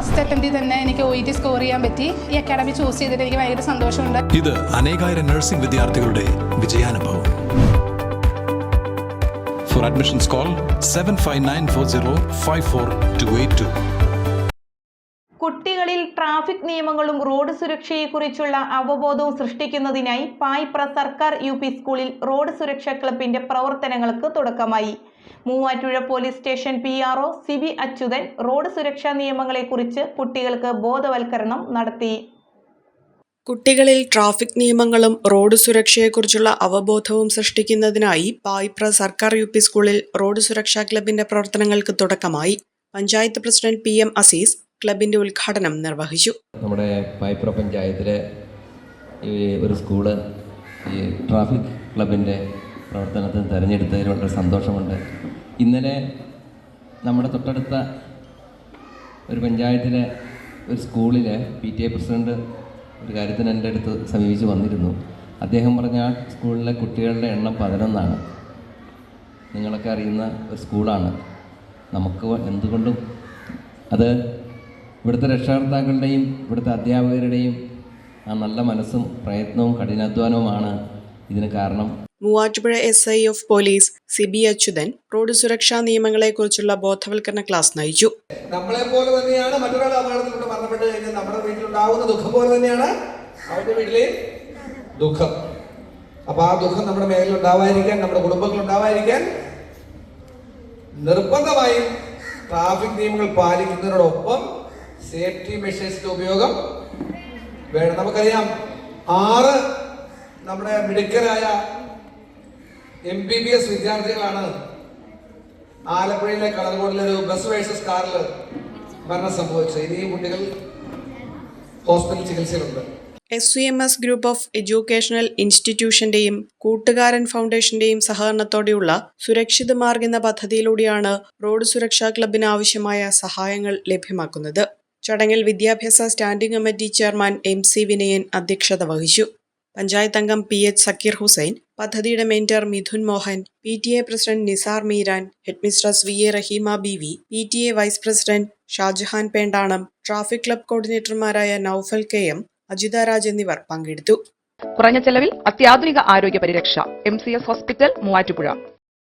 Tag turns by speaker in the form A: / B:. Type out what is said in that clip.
A: First അറ്റംപ്റ്റിൽ തന്നെ എനിക്ക് O E T score ചെയ്യാൻ പറ്റി. ഈ അക്കാഡമി ചൂസ് ചെയ്തിട്ട് എനിക്ക് ഭയങ്കര സന്തോഷമുണ്ട്.
B: ഇത് അനേകായിരം നഴ്സിംഗ് വിദ്യാർത്ഥികളുടെ വിജയാനുഭവം. For admissions call seven five nine four zero five four two eight two
C: കുട്ടികളിൽ ട്രാഫിക് നിയമങ്ങളും റോഡ് സുരക്ഷയെക്കുറിച്ചുള്ള അവബോധവും സൃഷ്ടിക്കുന്നതിനായി പായ്പ്ര സർക്കാർ യു പി സ്കൂളിൽ റോഡ് സുരക്ഷാ ക്ലബിന്റെ പ്രവർത്തനങ്ങൾക്ക് തുടക്കമായി. Muvattupuzha police station P R O Siby Achuthan road സുരക്ഷാ നിയമങ്ങളെക്കുറിച്ച് കുട്ടികൾക്ക് ബോധവൽക്കരണം നടത്തി.
D: കുട്ടികളിൽ ട്രാഫിക് നിയമങ്ങളും റോഡ് സുരക്ഷയെക്കുറിച്ചുള്ള അവബോധവും സൃഷ്ടിക്കുന്നതിനായി പായിപ്ര സർക്കാർ യു പി സ്കൂളിൽ റോഡ് സുരക്ഷാ ക്ലബിന്റെ പ്രവർത്തനങ്ങൾക്ക് തുടക്കമായി. Panchayat president P M Azeez ക്ലബിന്റെ ഉദ്ഘാടനം നിർവഹിച്ചു.
E: നമ്മുടെ പായ്പ്ര പഞ്ചായത്തിലെ ഈ ഒരു സ്കൂൾ ഈ ട്രാഫിക് ക്ലബിന്റെ പ്രവർത്തനത്തിന് തിരഞ്ഞെടുത്തതിൽ വളരെ സന്തോഷമുണ്ട്. ഇന്നലെ നമ്മുടെ തൊട്ടടുത്ത ഒരു പഞ്ചായത്തിലെ ഒരു സ്കൂളിലെ പി ടി എ പ്രസിഡന്റ് ഒരു കാര്യത്തിന് എന്റെ അടുത്ത് സമീപിച്ച് വന്നിരുന്നു. അദ്ദേഹം പറഞ്ഞ ആ സ്കൂളിലെ കുട്ടികളുടെ എണ്ണം പതിനൊന്നാണ്. നിങ്ങളൊക്കെ അറിയുന്ന ഒരു സ്കൂളാണ്. നമുക്ക് എന്തുകൊണ്ടും അത് ഇവിടുത്തെ രക്ഷാകർത്താക്കളുടെയും ഇവിടുത്തെ അധ്യാപകരുടെയും ആ നല്ല മനസ്സും പ്രയത്നവും കഠിനാധ്വാനവുമാണ് ഇതിന് കാരണം.
D: Muvattupuzha S I of police C B Achuthan road സുരക്ഷാ നിയമങ്ങളെക്കുറിച്ചുള്ള ബോധവൽക്കരണ ക്ലാസ് നയിച്ചു.
F: നമ്മളെ പോലെ തന്നെയാണ് മറ്റൊരാൾ അപകടത്തിലൂടെ മരണപ്പെട്ട് കഴിഞ്ഞാൽ നമ്മുടെ വീട്ടിലുണ്ടാവുന്ന ദുഃഖം പോലെ തന്നെയാണ് അവരുടെ വീട്ടിലെ ദുഃഖം. അപ്പൊ ആ ദുഃഖം നമ്മുടെ മേഖല ഉണ്ടാവാതിരിക്കാൻ നമ്മുടെ കുടുംബങ്ങൾ ഉണ്ടാവാതിരിക്കാൻ നിർബന്ധമായും ട്രാഫിക് നിയമങ്ങൾ പാലിക്കുന്നതിനോടൊപ്പം സേഫ്റ്റി മെഷേഴ്സിന്റെ ഉപയോഗം വേണം. നമുക്കറിയാം ആറ് നമ്മുടെ മിടുക്കരായ എം ബി ബി എസ് വിദ്യാർത്ഥികളാണ് ആലപ്പുഴയിലെ കളർകോടിലെ ഒരു ബസ് വേഴ്സസ് കാറിൽ മരണം സംഭവിച്ചത്. ഇനിയും കുട്ടികൾ ഹോസ്പിറ്റൽ ചികിത്സയിലുണ്ട്.
D: S C M S group of educational ഇൻസ്റ്റിറ്റ്യൂഷന്റെയും Koottukaran ഫൗണ്ടേഷന്റെയും സഹകരണത്തോടെയുള്ള സുരക്ഷിത മാർഗ് എന്ന പദ്ധതിയിലൂടെയാണ് റോഡ് സുരക്ഷാ ക്ലബിന് ആവശ്യമായ സഹായങ്ങൾ ലഭ്യമാക്കുന്നത്. ചടങ്ങിൽ വിദ്യാഭ്യാസ standing committee chairman M C Vinayan അധ്യക്ഷത വഹിച്ചു. പഞ്ചായത്ത് അംഗം പി എച്ച് സക്കീർ ഹുസൈൻ പദ്ധതിയുടെ mentor Mithun Mohan P T A president Nisar Meeran headmistress V A Raheema B V P T A vice president Shajahan Pendanam traffic club കോർഡിനേറ്റർമാരായ Noufal K M Ajitha Raj എന്നിവർ പങ്കെടുത്തു.
G: കുറഞ്ഞ ചെലവിൽ അത്യാധുനിക ആരോഗ്യ പരിരക്ഷ M C S hospital Muvattupuzha.